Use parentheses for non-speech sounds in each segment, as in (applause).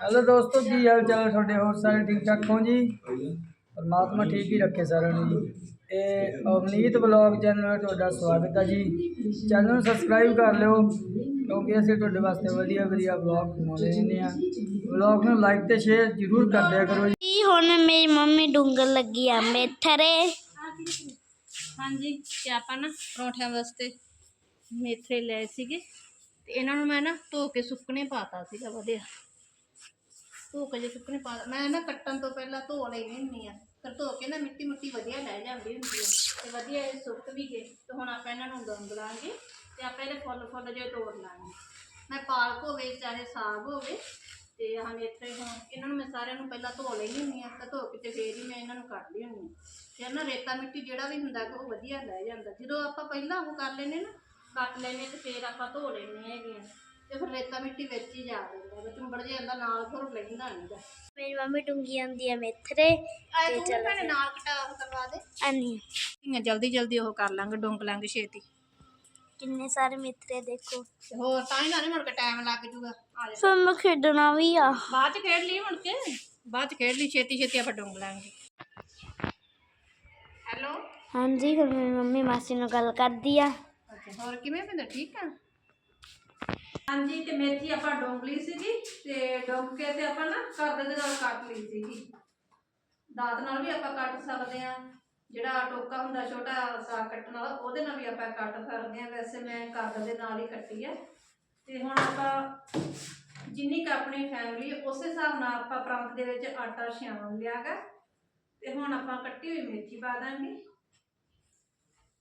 Hello ਦੋਸਤੋ ਕੀ ਹਾਲ ਚਾਲ ਤੁਹਾਡੇ? ਹੋਰ ਸਾਰੇ ਠੀਕ ਠਾਕ ਹੋ ਜੀ? ਪਰਮਾਤਮਾ ਠੀਕ ਹੀ ਰੱਖੇ ਸਾਰਿਆਂ ਨੂੰ ਜੀ। ਇਹ ਅਵਨੀਤ ਬਲੌਗ ਚੈਨਲ ਵਿੱਚ ਤੁਹਾਡਾ ਸਵਾਗਤ ਹੈ ਜੀ। ਚੈਨਲ ਨੂੰ ਸਬਸਕ੍ਰਾਈਬ ਕਰ ਲਿਓ ਕਿਉਂਕਿ ਅਸੀਂ ਤੁਹਾਡੇ ਵਾਸਤੇ ਵਧੀਆ ਵਧੀਆ ਬਲੌਗ ਬਣਾਉਂਦੇ ਰਹਿੰਦੇ ਆ ਬਲੌਗ ਨੂੰ ਲਾਈਕ ਤੇ ਸ਼ੇਅਰ ਜ਼ਰੂਰ ਕਰ ਦਿਆ ਕਰੋ ਜੀ। ਜੀ ਹੁਣ ਮੇਰੀ ਮੰਮੀ ਡੁੰਗਰ ਲੱਗੀ ਆ ਮੇਥਰੇ। ਹਾਂਜੀ ਤੇ ਆਪਾਂ ਨਾ ਪਰੌਂਠਿਆਂ ਵਾਸਤੇ ਮੇਥਰੇ ਲਏ ਸੀਗੇ। ਤੇ ਇਹਨਾਂ ਨੂੰ ਮੈਂ ਨਾ ਧੋ ਕੇ ਸੁੱਕਣੇ ਪਾਤਾ ਸੀਗਾ ਵਧੀਆ। ਧੋ ਕੇ ਜੇ ਸੁੱਕਣੇ ਪਾ ਮੈਂ ਨਾ ਕੱਟਣ ਤੋਂ ਪਹਿਲਾਂ ਧੋ ਲੈਣੀ ਹੁੰਦੀ ਆ। ਫਿਰ ਧੋ ਕੇ ਨਾ ਮਿੱਟੀ ਮੁੱਟੀ ਵਧੀਆ ਲੈ ਜਾਂਦੀ ਹੁੰਦੀ ਆ। ਤੇ ਵਧੀਆ ਇਹ ਸੁੱਕ ਵੀ ਗਏ। ਤੇ ਹੁਣ ਆਪਾਂ ਇਹਨਾਂ ਨੂੰ ਗੰਗ ਲਾਂਗੇ ਤੇ ਆਪਾਂ ਇਹਦੇ ਫੁੱਲ ਫੁੱਲ ਜੇ ਤੋੜ ਲਾਂਗੇ। ਮੈਂ ਪਾਲਕ ਹੋਵੇ ਚਾਹੇ ਸਾਗ ਹੋਵੇ ਤੇ ਆਹ ਮੇਥਰੇ ਹੁਣ ਇਹਨਾਂ ਨੂੰ ਮੈਂ ਸਾਰਿਆਂ ਨੂੰ ਪਹਿਲਾਂ ਧੋ ਲੈਣੀ ਹੁੰਦੀ ਆ। ਤਾਂ ਧੋ ਕੇ ਤੇ ਫੇਰ ਹੀ ਮੈਂ ਇਹਨਾਂ ਨੂੰ ਕੱਢਦੀ ਹੁੰਦੀ ਆ। ਫਿਰ ਨਾ ਰੇਤਾ ਮਿੱਟੀ ਜਿਹੜਾ ਵੀ ਹੁੰਦਾ ਗਾ ਉਹ ਵਧੀਆ ਲੈ ਜਾਂਦਾ। ਜਦੋਂ ਆਪਾਂ ਪਹਿਲਾਂ ਉਹ ਕਰ ਲੈਨੇ ਨਾ, ਕੱਟ ਲੈਨੇ ਤੇ ਫੇਰ ਆਪਾਂ ਧੋ ਲੈਨੇ ਹੈਗੇ ਆ। ਤੇ ਫਿਰ ਰੇਤਾ ਮਿੱਟੀ ਵਿੱਚ ਹੀ ਜਾ ਜਾਂਦਾ ਵਿੱਚ ਚੁੰਬੜ ਜਾਂਦਾ ਨਾਲ ਫਿਰ ਉਹ ਲੈਂਦਾ ਨਹੀਂਗਾ ਮੇਰੀ ਮੰਮੀ ਡੁੰਗੀ ਆਂਦੀ ਆ ਮੇਥਰੇ ਆਏ ਤੂੰ ਵੀ ਭੈਣੇ ਨਾਲ ਕਟਾ ਕਰਵਾ ਦੇ। ਅਨੀ ਧੀਆਂ ਜਲਦੀ ਜਲਦੀ ਉਹ ਕਰ ਲਾਂਗੇ ਡੁੰਗ ਲਾਂਗੇ ਛੇਤੀ। ਕਿੰਨੇ ਸਾਰੇ ਮੇਥਰੇ ਦੇਖੋ। ਤੇ ਹੋਰ ਤਾਂ ਹੀ ਨਾ ਮੁੜ ਕੇ ਟਾਈਮ ਲੱਗ ਜੂਗਾ। ਆ ਜਾ। ਫਿਰ ਮੈਂ ਖੇਡਣਾ ਵੀ ਆ। ਬਾਅਦ ਚ ਖੇਡ ਲਈ ਮੁੜ ਕੇ? ਬਾਅਦ ਚ ਖੇਡ ਲਈ ਛੇਤੀ ਛੇਤੀ ਆਪਾਂ ਡੁੰਗ ਲਾਂਗੇ। ਹੈਲੋ ਹਾਂਜੀ ਹੁਣ ਮੇਰੀ ਮੰਮੀ ਮਾਸੀ ਨਾਲ ਗੱਲ ਕਰਦੀ ਆ। ਅੱਛਾ ਹੋਰ ਕਿਵੇਂ ਪਿੰਦਰ? ਠੀਕ ਆ? ਹਾਂਜੀ, ਤੇ ਮੇਥੀ ਆਪਾਂ ਡੋਂਗ ਲਈ ਸੀਗੀ, ਤੇ ਡੋਂਗ ਕੇ ਤੇ ਆਪਾਂ ਨਾ ਘਰ ਦੇ ਨਾਲ ਕੱਟ ਲਈ ਸੀਗੀ। ਦਾਤ ਨਾਲ ਵੀ ਆਪਾਂ ਕੱਟ ਸਕਦੇ ਆ ਜਿਹੜਾ ਟੋਕਾ ਹੁੰਦਾ ਛੋਟਾ ਸਾਗ ਕੱਟਣ ਵਾਲਾ, ਉਹਦੇ ਨਾਲ ਵੀ ਆਪਾਂ ਕੱਟ ਸਕਦੇ ਆ ਵੈਸੇ ਮੈਂ ਘਰ ਦੇ ਨਾਲ ਹੀ ਕੱਟੀ ਆ। ਤੇ ਹੁਣ ਆਪਾਂ ਜਿੰਨੀ ਕੁ ਆਪਣੀ ਫੈਮਿਲੀ ਉਸੇ ਹਿਸਾਬ ਨਾਲ ਆਪਾਂ ਪਰੰਤ ਦੇ ਵਿੱਚ ਆਟਾ ਛਾਣ ਲਿਆਗਾ ਤੇ ਹੁਣ ਆਪਾਂ ਕੱਟੀ ਹੋਈ ਮੇਥੀ ਪਾ ਦਾਂਗੇ।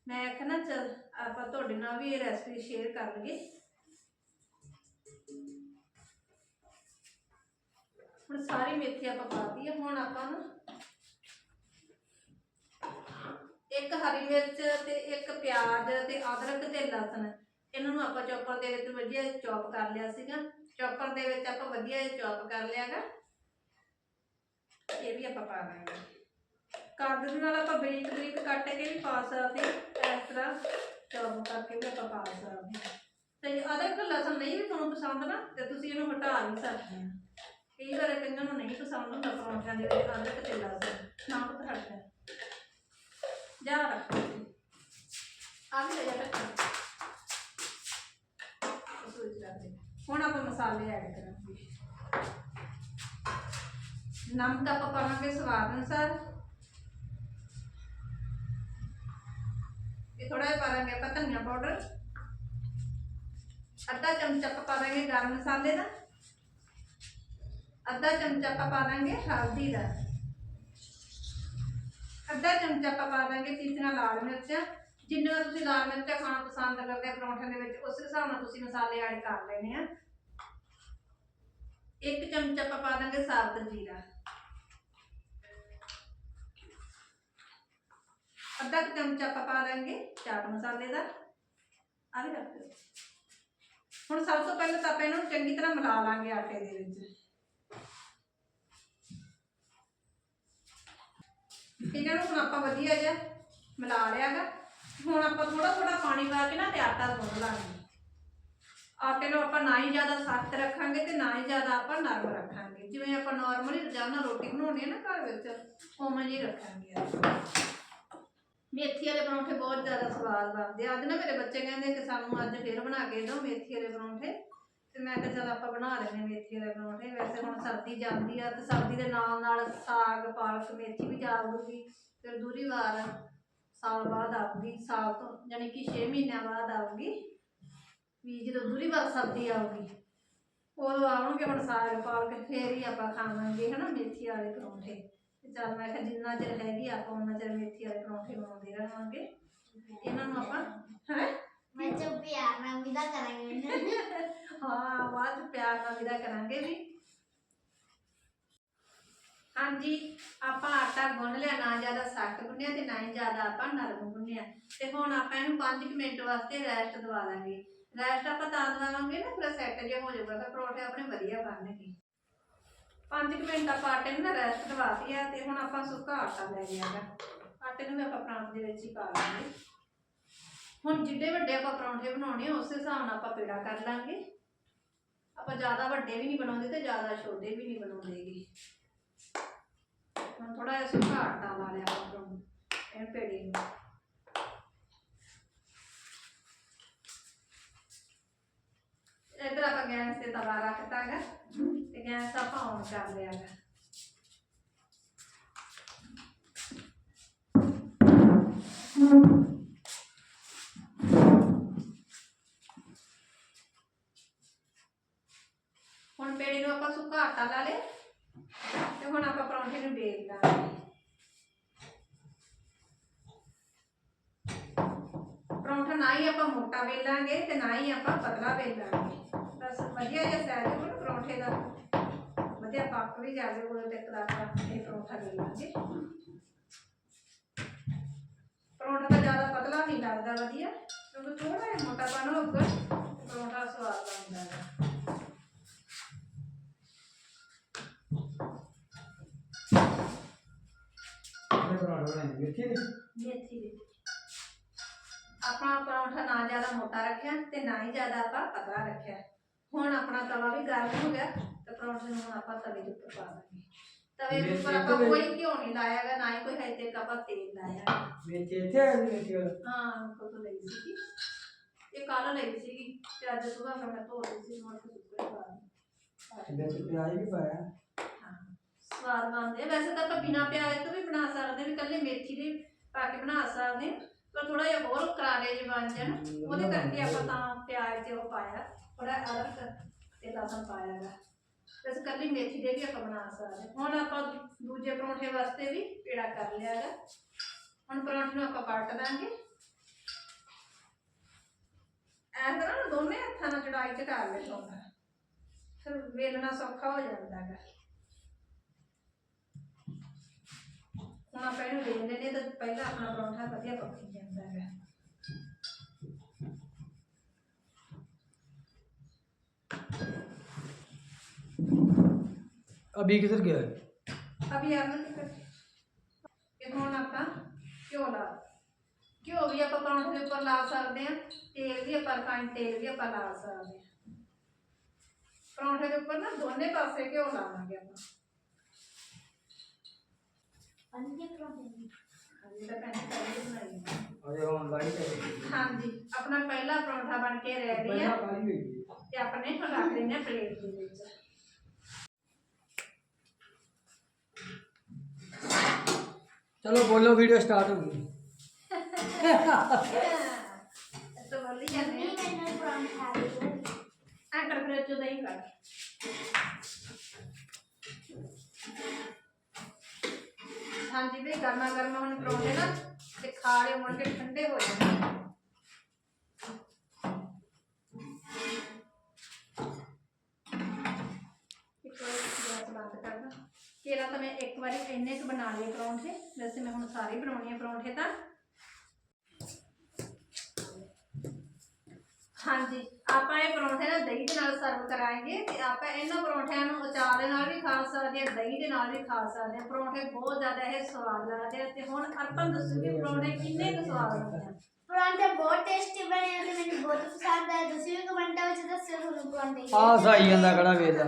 ਮੈਂ ਆਖਿਆ ਨਾ, ਚਲ ਆਪਾਂ ਤੁਹਾਡੇ ਨਾਲ ਵੀ ਇਹ ਰੈਸਪੀ ਸ਼ੇਅਰ ਕਰ ਲਈਏ। ਹੁਣ ਸਾਰੀ ਮੇਥੀ ਆਪਾਂ ਪਾਤੀ ਹੈ ਹੁਣ ਆਪਾਂ ਨਾ ਇੱਕ ਹਰੀ ਮਿਰਚ ਤੇ ਇੱਕ ਪਿਆਜ਼ ਤੇ ਅਦਰਕ ਤੇ ਲਸਣ, ਇਹਨਾਂ ਨੂੰ ਆਪਾਂ ਚੌਪਰ ਦੇ ਵਿੱਚ ਵਧੀਆ ਚੌਪ ਕਰ ਲਿਆ ਸੀਗਾ। ਚੌਪਰ ਦੇ ਵਿੱਚ ਆਪਾਂ ਵਧੀਆ ਜਿਹਾ ਚੌਪ ਕਰ ਲਿਆਗਾ। ਇਹ ਵੀ ਆਪਾਂ ਪਾ ਦਾਂਗੇ। ਕਾਗਜ਼ ਦੇ ਨਾਲ ਆਪਾਂ ਬਰੀਕ ਬਰੀਕ ਕੱਟ ਕੇ ਵੀ ਪਾ ਸਕਦੇ ਇਸ ਤਰ੍ਹਾਂ ਚੌਪ ਕਰਕੇ ਵੀ ਆਪਾਂ ਪਾ ਸਕਦੇ ਤੇ ਅਦਰਕ, ਲਸਣ ਨਹੀਂ ਵੀ ਤੁਹਾਨੂੰ ਪਸੰਦ ਨਾ, ਤੇ ਤੁਸੀਂ ਇਹਨੂੰ ਹਟਾ ਵੀ ਸਕਦੇ। ਕਈ ਵਾਰ ਕਈਆਂ ਨੂੰ ਨਹੀਂ ਪਸੰਦ ਹੁੰਦਾ ਪਰੌਂਠਿਆਂ ਦੇ ਵਿੱਚ ਅਦਰਕ ਤੇ ਲਸਣ ਨਾ ਪਤਾ ਹਟਦਾ ਜਾ। ਰੱਖ ਆ ਵੀ ਲੈ ਜਾ ਰੱਖ ਹੁਣ ਆਪਾਂ ਮਸਾਲੇ ਐਡ ਕਰਾਂਗੇ। ਨਮਕ ਆਪਾਂ ਪਾਵਾਂਗੇ ਸਵਾਦ ਅਨੁਸਾਰ। ਇਹ ਥੋੜਾ ਜਿਹਾ ਪਾ ਦਾਂਗੇ ਆਪਾਂ ਧਨੀਆ ਪਾਊਡਰ। ਅੱਧਾ ਚਮਚ ਆਪਾਂ ਪਾ ਦਾਂਗੇ ਗਰਮ ਮਸਾਲੇ ਦਾ। ਅੱਧਾ ਚਮਚਾ ਆਪਾਂ ਪਾ ਦਾਂਗੇ ਹਲਦੀ ਦਾ। ਅੱਧਾ ਚਮਚਾ ਆਪਾਂ ਪਾ ਦਾਂਗੇ ਪੀਸੀਆਂ ਲਾਲ ਮਿਰਚਾਂ। ਜਿੰਨਾ ਤੁਸੀਂ ਲਾਲ ਮਿਰਚਾਂ ਖਾਣਾ ਪਸੰਦ ਕਰਦੇ ਆ ਪਰੌਂਠਿਆਂ ਦੇ ਵਿੱਚ, ਉਸ ਹਿਸਾਬ ਨਾਲ ਤੁਸੀਂ ਮਸਾਲੇ ਐਡ ਕਰ ਲੈਣੇ ਆ। ਇੱਕ ਚਮਚਾ ਆਪਾਂ ਪਾ ਦਾਂਗੇ ਸਾਬਤ ਜੀਰਾ। ਅੱਧਾ ਕੁ ਚਮਚਾ ਆਪਾਂ ਪਾ ਦਾਂਗੇ ਚਾਟ ਮਸਾਲੇ ਦਾ। ਆ ਵੀ ਰੱਖ ਹੁਣ ਸਭ ਤੋਂ ਪਹਿਲਾਂ ਤਾਂ ਆਪਾਂ ਇਹਨਾਂ ਨੂੰ ਚੰਗੀ ਤਰ੍ਹਾਂ ਮਿਲਾ ਲਾਂਗੇ ਆਟੇ ਦੇ ਵਿੱਚ। ਇਹਨਾਂ ਨੂੰ, ਹੁਣ ਆਪਾਂ ਵਧੀਆ ਜਿਹਾ ਮਿਲਾ ਲਿਆਗਾ। ਹੁਣ ਆਪਾਂ ਥੋੜਾ ਥੋੜਾ ਪਾਣੀ ਪਾ ਕੇ ਨਾ ਤੇ ਆਟਾ ਗੁੰਨ ਲਾਂਗੇ। ਆਟੇ ਨੂੰ ਆਪਾਂ ਨਾ ਹੀ ਜ਼ਿਆਦਾ ਸਖਤ ਰੱਖਾਂਗੇ ਤੇ ਨਾ ਹੀ ਜ਼ਿਆਦਾ ਆਪਾਂ ਨਰਮ ਰੱਖਾਂਗੇ। ਜਿਵੇਂ ਆਪਾਂ ਨਾਰਮਲੀ ਰੋਜ਼ਾਨਾ ਰੋਟੀ ਬਣਾਉਂਦੇ ਆ ਨਾ ਘਰ ਵਿੱਚ, ਉਵੇਂ ਹੀ ਰੱਖਾਂਗੇ ਮੇਥੀ ਵਾਲੇ ਪਰੌਂਠੇ ਬਹੁਤ ਜ਼ਿਆਦਾ ਸਵਾਦ ਬਣਦੇ ਆ। ਅੱਜ ਨਾ ਮੇਰੇ ਬੱਚੇ ਕਹਿੰਦੇ ਕਿ ਸਾਨੂੰ ਅੱਜ ਫੇਰ ਬਣਾ ਕੇ ਦਿਓ ਮੇਥੀ ਵਾਲੇ ਪਰੌਂਠੇ। ਤੇ ਮੈਂ ਕਿਹਾ ਚਲ ਆਪਾਂ ਬਣਾ ਲੈਣੇ ਮੇਥੀ ਵਾਲੇ ਪਰੌਂਠੇ। ਵੈਸੇ ਹੁਣ ਸਰਦੀ ਜਾਂਦੀ ਆ ਤੇ ਸਰਦੀ ਦੇ ਨਾਲ ਨਾਲ ਸਾਗ, ਪਾਲਕ, ਮੇਥੀ ਵੀ ਜਾਊਗੀ ਫਿਰ ਦੂਰੀ ਵਾਰ ਸਾਲ ਬਾਅਦ ਆਊਗੀ। ਸਾਲ ਤੋਂ ਯਾਨੀ ਕਿ 6 ਮਹੀਨਿਆਂ ਬਾਅਦ ਆਊਗੀ। ਵੀ ਜਦੋਂ ਦੂਰੀ ਵਾਰ ਸਰਦੀ ਆਊਗੀ, ਉਦੋਂ ਆਉਣਗੇ ਹੁਣ ਸਾਗ, ਪਾਲਕ, ਫੇਰ ਹੀ ਆਪਾਂ ਖਾਵਾਂਗੇ, ਹਨਾ, ਮੇਥੀ ਵਾਲੇ ਪਰੌਂਠੇ। ਤੇ ਚੱਲ ਮੈਂ ਕਿਹਾ ਜਿੰਨਾ ਚਿਰ ਹੈਗੀ ਆਪਾਂ ਉਹਨਾਂ ਚਿਰ ਮੇਥੀ ਵਾਲੇ ਪਰੌਂਠੇ ਬਣਾਉਂਦੇ ਰਹਾਂਗੇ। ਇਹਨਾਂ ਨੂੰ ਆਪਾਂ, ਹੈ? ਮੈਂ ਚੁੱਪ ਪਿਆਰ ਨਾਲ ਵਿਦਾ ਕਰਾਂਗੀ। ਹਾਂ, ਬਾਅਦ ਚ ਪਿਆਰ ਨਾਲ ਵਿਦਾ ਕਰਾਂਗੇ ਵੀ ਹਾਂਜੀ, ਆਪਾਂ ਆਟਾ ਗੁੰਨ ਲਿਆ, ਨਾ ਜ਼ਿਆਦਾ ਸਖਤ ਗੁੰਨਿਆ ਤੇ ਨਾ ਹੀ ਜ਼ਿਆਦਾ ਆਪਾਂ ਨਰਮ ਗੁੰਨਿਆ। ਤੇ ਹੁਣ ਆਪਾਂ ਇਹਨੂੰ 5 ਮਿੰਟ ਵਾਸਤੇ ਰੈਸਟ ਦਵਾ ਦਾਂਗੇ। ਰੈਸਟ ਆਪਾਂ ਤਾਂ ਦਵਾਵਾਂਗੇ ਨਾ ਫਿਰ ਸੈੱਟ ਜਿਹਾ ਹੋ ਜਾਊਗਾ ਫਿਰ ਪਰੌਂਠੇ ਆਪਣੇ ਵਧੀਆ ਬਣਨਗੇ। 5 ਮਿੰਟ ਆਪਾਂ ਆਟੇ ਨੂੰ ਨਾ ਰੈਸਟ ਦਵਾਤੀ ਆ ਤੇ ਹੁਣ ਆਪਾਂ ਸੁੱਕਾ ਆਟਾ ਲੈ ਲਿਆਗਾ ਆਟੇ ਨੂੰ ਵੀ ਆਪਾਂ ਪਰਾਂਠ ਦੇ ਵਿੱਚ ਹੀ ਪਾ ਲਾਂਗੇ। ਹੁਣ ਜਿੱਡੇ ਵੱਡੇ ਆਪਾਂ ਪਰੌਂਠੇ ਬਣਾਉਣੇ ਆ, ਉਸੇ ਹਿਸਾਬ ਨਾਲ ਆਪਾਂ ਪੇੜਾ ਕਰ ਲਾਂਗੇ। ਆਪਾਂ ਜ਼ਿਆਦਾ ਵੱਡੇ ਵੀ ਨਹੀਂ ਬਣਾਉਂਦੇ ਤੇ ਜ਼ਿਆਦਾ ਛੋਟੇ ਵੀ ਨਹੀਂ ਬਣਾਉਂਦੇਗੇ ਹੁਣ ਥੋੜਾ ਜਿਹਾ ਸੁੱਕਾ ਆਟਾ ਲਾ ਲਿਆ ਆਪਾਂ ਇਹ ਪੇੜੀ ਨੂੰ। ਇੱਧਰ ਆਪਾਂ ਗੈਸ ਤੇ ਤਵਾ ਰੱਖਤਾ ਹੈਗਾ ਤੇ ਗੈਸ ਆਪਾਂ ਔਨ ਕਰ ਲਿਆ ਹੈਗਾ ਹੁਣ ਪੇੜੀ ਨੂੰ ਆਪਾਂ ਸੁੱਕਾ ਆਟਾ ਲਾ ਲਿਆ ਤੇ ਹੁਣ ਆਪਾਂ ਪਰੌਂਠੇ ਨੂੰ ਬੇਲ ਪਰੌਂਠਾ ਨਾ ਹੀ ਆਪਾਂ ਮੋਟਾ ਵੇਲਾਂਗੇ ਤੇ ਨਾ ਹੀ ਆਪਾਂ ਪਤਲਾ ਵੇਲਾਂਗੇ। ਬਸ ਵਧੀਆ ਜਿਹਾ ਸਾਈਜ਼ ਹੋਵੇ ਪਰੌਂਠੇ ਦਾ। ਵਧੀਆ ਪੱਕ ਵੀ ਜਾਵੇ ਉਹਦੇ ਤੇ ਕਰਾਤਾ ਇਹ ਪਰੌਂਠਾ ਵੇਲਾਂਗੇ ਪਰੌਂਠਾ ਤਾਂ ਜ਼ਿਆਦਾ ਪਤਲਾ ਨਹੀਂ ਲੱਗਦਾ ਵਧੀਆ, ਕਿਉਂਕਿ ਥੋੜਾ ਜਿਹਾ ਮੋਟਾ ਬਣ ਹੋਊਗਾ। ਪਰਾਂਠੇ ਬਣਾਏ ਵੇਖੀ ਨੀ? ਮੇਥੀ ਦੇ ਆਪਣਾ ਪਰੌਂਠਾ ਨਾ ਜ਼ਿਆਦਾ ਮੋਟਾ ਰੱਖਿਆ ਤੇ ਨਾ ਹੀ ਜ਼ਿਆਦਾ ਆਪਾਂ ਪਤਲਾ ਰੱਖਿਆ। ਹੁਣ ਆਪਣਾ ਤਵਾ ਵੀ ਗਰਮ ਹੋ ਗਿਆ ਤੇ ਪਰੌਂਠੇ ਨੂੰ ਹੁਣ ਆਪਾਂ ਤਵੇ ਦੇ ਉੱਪਰ ਪਾ ਦਾਂਗੇ। ਤਵੇ ਦੇ ਉੱਪਰ ਆਪਾਂ ਕੋਈ ਘਿਓ ਨਹੀਂ ਲਾਇਆਗਾ ਨਾ ਹੀ ਕੋਈ ਹਜੇ ਤੱਕ ਆਪਾਂ ਤੇਲ ਲਾਇਆ। ਮੇਥੀ ਇੱਥੇ ਆ ਗਈ ਮੇਥੀ ਵਾਲਾ ਹਾਂ ਕੋ ਤੋਂ ਲਈ ਸੀ ਇਹ ਕੱਲ ਲਈ ਸੀਗੀ ਤੇ ਅੱਜ ਫਿਰ ਮੈਂ ਧੋ ਲਈ ਸੀ ਹੁਣ ਤੇ ਸੁੱਕੇ ਪਾ ਦਿੱਤੀ। ਵਿੱਚ ਪਿਆਜ਼ ਵੀ ਪਾਇਆ। ਸਵਾਦ ਬਣਦੇ ਆ। ਵੈਸੇ ਤਾਂ ਆਪਾਂ ਬਿਨਾ ਪਿਆਜ਼ ਤੋਂ ਵੀ ਬਣਾ ਸਕਦੇ ਹਾਂ ਵੀ ਕੱਲੇ ਮੇਥੀ ਦੇ ਪਾ ਕੇ ਬਣਾ ਸਕਦੇ ਹਾਂ ਪਰ ਥੋੜਾ ਜਿਹਾ ਹੋਰ ਕਰਾਰੇ ਜਿਹੇ ਬਣ ਜਾਣ ਉਹਦੇ ਕਰਕੇ ਆਪਾਂ ਤਾਂ ਪਿਆਜ਼ ਤੇ ਉਹ ਪਾਇਆ ਥੋੜਾ ਅਦਰਕ ਤੇ ਲਸਣ ਪਾਇਆ ਗਾ। ਵੈਸੇ ਕੱਲੀ ਮੇਥੀ ਦੇ ਵੀ ਆਪਾਂ ਬਣਾ ਸਕਦੇ ਹਾਂ। ਹੁਣ ਆਪਾਂ ਦੂਜੇ ਪਰੌਂਠੇ ਵਾਸਤੇ ਵੀ ਪੇੜਾ ਕਰ ਲਿਆ ਗਾ। ਹੁਣ ਪਰੌਂਠੇ ਨੂੰ ਆਪਾਂ ਕੱਟ ਦਾਂਗੇ। ਐਂ ਤਰ੍ਹਾਂ ਦੋਨੇ ਹੱਥਾਂ ਨਾਲ ਚੜਾਈ ਚ ਕਰ ਲੈ ਪਰੌਂਠਾ ਫਿਰ ਵੇਲਣਾ ਸੌਖਾ ਹੋ ਜਾਂਦਾ ਹੈ ਹੁਣ ਆਪਾਂ ਇਹਨੂੰ ਵੇਲਣੇ ਨੇ ਤਾਂ ਪਹਿਲਾਂ ਆਪਣਾ ਪਰੌਂਠਾ ਵਧੀਆ ਪੱਕੀ ਜਾਂਦਾ ਹੈ ਅਭੀ ਕਿਧਰ ਗਿਆ? ਅਭੀ ਆਪ ਨੂੰ ਕਰ ਇਹ ਹੁਣ ਆਪਾਂ ਘਿਓ ਲਾ ਘਿਓ ਵੀ ਆਪਾਂ ਪਰੌਂਠੇ ਦੇ ਉੱਪਰ ਲਾ ਸਕਦੇ ਹਾਂ ਤੇਲ ਵੀ ਆਪਾਂ ਰਿਫਾਈਂਡ ਤੇਲ ਵੀ ਆਪਾਂ ਲਾ ਸਕਦੇ ਹਾਂ। ਪਰੌਂਠੇ ਦੇ ਉੱਪਰ ਨਾ ਦੋਨੇ ਪਾਸੇ ਘਿਓ ਲਾਵਾਂਗੇ ਆਪਾਂ। ਹਾਂਜੀ ਤਾਂ ਪਹਿਲਾਂ ਪਹਿਲੇ ਬਣਾਈ ਹੈ। ਅਜੇ ਹੁਣ ਲਾਈ ਤੇ ਹਾਂਜੀ ਆਪਣਾ ਪਹਿਲਾ ਪਰੌਂਠਾ ਬਣ ਕੇ ਰੈਡੀ ਪਹਿਲਾਂ ਹੈ ਕਾਲੀ ਹੋਈ ਤੇ ਆਪਣੇ ਹੁਣ ਰੱਖ ਲੈਣੇ ਆ ਪਲੇਟ ਦੇ ਹਾਂਜੀ ਵੀ ਗਰਮਾ ਗਰਮਾ ਹੁਣ ਪਰੌਂਠੇ ਨਾ ਤੇ ਖਾ ਲਿਓ ਮੁੜ ਕੇ ਠੰਡੇ ਹੋ ਜਾਣਗੇ ਇੱਕ ਵਾਰੀ ਗੈਸ ਬੰਦ ਕਰਦਾ ਕੇਰਾ ਤਾਂ ਮੈਂ ਇੱਕ ਵਾਰੀ ਇੰਨੇ ਕੁ ਬਣਾ ਲਏ ਪਰੌਂਠੇ। ਵੈਸੇ ਮੈਂ ਹੁਣ ਸਾਰੇ ਬਣਾਉਣੇ ਆ ਪਰੌਂਠੇ ਤਾਂ। ਹਾਂਜੀ ਆਪਾਂ ਇਹ ਪਰੌਂਠੇ ਨਾ ਦਹੀਂ ਦੇ ਨਾਲ ਸਰਵ ਕਰਾਂਗੇ ਤੇ ਆਪਾਂ ਇਹਨਾਂ ਪਰੌਂਠਿਆਂ ਨੂੰ ਅਚਾਰ ਦੇ ਨਾਲ ਵੀ ਖਾ ਸਕਦੇ ਹਾਂ ਦਹੀਂ ਦੇ ਨਾਲ ਵੀ ਖਾ ਸਕਦੇ ਹਾਂ ਪਰੌਂਠੇ ਬਹੁਤ ਜ਼ਿਆਦਾ ਇਹ ਸਵਾਦ ਲੱਗਦੇ ਆ ਤੇ ਹੁਣ ਆਪਾਂ ਨੂੰ ਦੱਸੂਗੇ ਪਰੌਂਠੇ ਕਿੰਨੇ ਕੁ ਸਵਾਦ ਲੱਗਦੇ ਆ। ਪਰਾਂਠੇ ਬਹੁਤ ਟੇਸਟੀ ਬਣੇ ਆ ਤੇ ਮੈਨੂੰ ਬਹੁਤ ਪਸੰਦ ਆਏ। ਤੁਸੀਂ ਵੀ ਕਮੈਂਟਾਂ ਵਿੱਚ ਦੱਸਿਓ ਤੁਹਾਨੂੰ ਪਰਾਂਠੇ ਆ ਸਾਈ ਜਾਂਦਾ ਕੜਾ ਵੇਲਾ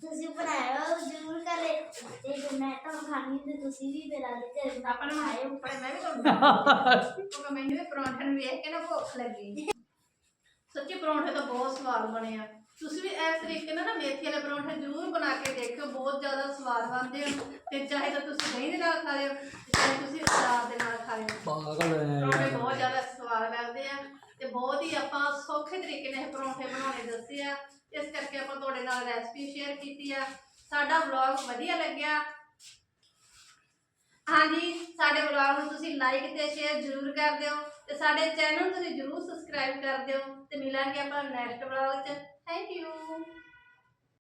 ਤੁਸੀਂ ਬਣਾਇਓ ਜ਼ਰੂਰ ਕਰੇ ਤੇ ਜੇ ਮੈਂ ਤਾਂ ਖਾਣੀ ਤੇ ਤੁਸੀਂ ਵੀ ਮੇਰਾ ਦੇ ਘਰ ਆਪਾਂ ਨੂੰ ਆਏ ਉੱਪਰ ਮੈਂ ਵੀ ਤੁਹਾਨੂੰ (laughs) ਕਿਉਂਕਿ ਮੈਨੂੰ ਵੀ ਪਰੌਂਠੇ ਨੂੰ ਵੇਖ ਕੇ ਨਾ ਭੁੱਖ ਲੱਗੀ। ਸੱਚੀ ਪਰੌਂਠੇ ਤਾਂ ਬਹੁਤ ਸਵਾਦ ਬਣੇ ਆ। ਤੁਸੀਂ ਵੀ ਇਸ ਤਰੀਕੇ ਨਾਲ ਨਾ ਮੇਥੀ ਵਾਲੇ ਪਰੌਂਠੇ ਜ਼ਰੂਰ ਬਣਾ ਕੇ ਦੇਖਿਓ ਬਹੁਤ ਜ਼ਿਆਦਾ ਸਵਾਦ ਬਣਦੇ ਆ। ਤੇ ਚਾਹੇ ਤਾਂ ਤੁਸੀਂ ਦਹੀਂ ਦੇ ਨਾਲ ਖਾ ਲਿਓ ਤੇ ਚਾਹੇ ਤੁਸੀਂ ਅਚਾਰ ਦੇ ਨਾਲ ਖਾ ਲਿਓ ਪਾਗਲ ਹੈ ਪਰੌਂਠੇ ਬਹੁਤ ਜ਼ਿਆਦਾ ਸਵਾਦ ਲੱਗਦੇ ਆ ਤੇ ਬਹੁਤ ਹੀ ਆਪਾਂ ਸੌਖੇ ਤਰੀਕੇ ਨਾਲ ਇਹ ਪਰੌਂਠੇ ਬਣਾਉਣੇ ਦੱਸੇ ਆ। ਇਸ ਕਰਕੇ ਆਪਾਂ ਤੁਹਾਡੇ ਨਾਲ ਰੈਸਪੀ ਸ਼ੇਅਰ ਕੀਤੀ ਆ। ਸਾਡਾ ਵਲੌਗ ਵਧੀਆ ਲੱਗਿਆ। ਹਾਂਜੀ ਸਾਡੇ ਵਲੌਗ ਨੂੰ ਤੁਸੀਂ ਲਾਈਕ ਤੇ ਸ਼ੇਅਰ ਜ਼ਰੂਰ ਕਰ ਦਿਓ ਤੇ ਸਾਡੇ ਚੈਨਲ ਨੂੰ ਤੁਸੀਂ ਜ਼ਰੂਰ ਸਬਸਕ੍ਰਾਈਬ ਕਰ ਦਿਓ। ਤੇ ਮਿਲਾਂਗੇ ਆਪਾਂ ਨੈਕਸਟ ਵਲੌਗ 'ਚ। Thank you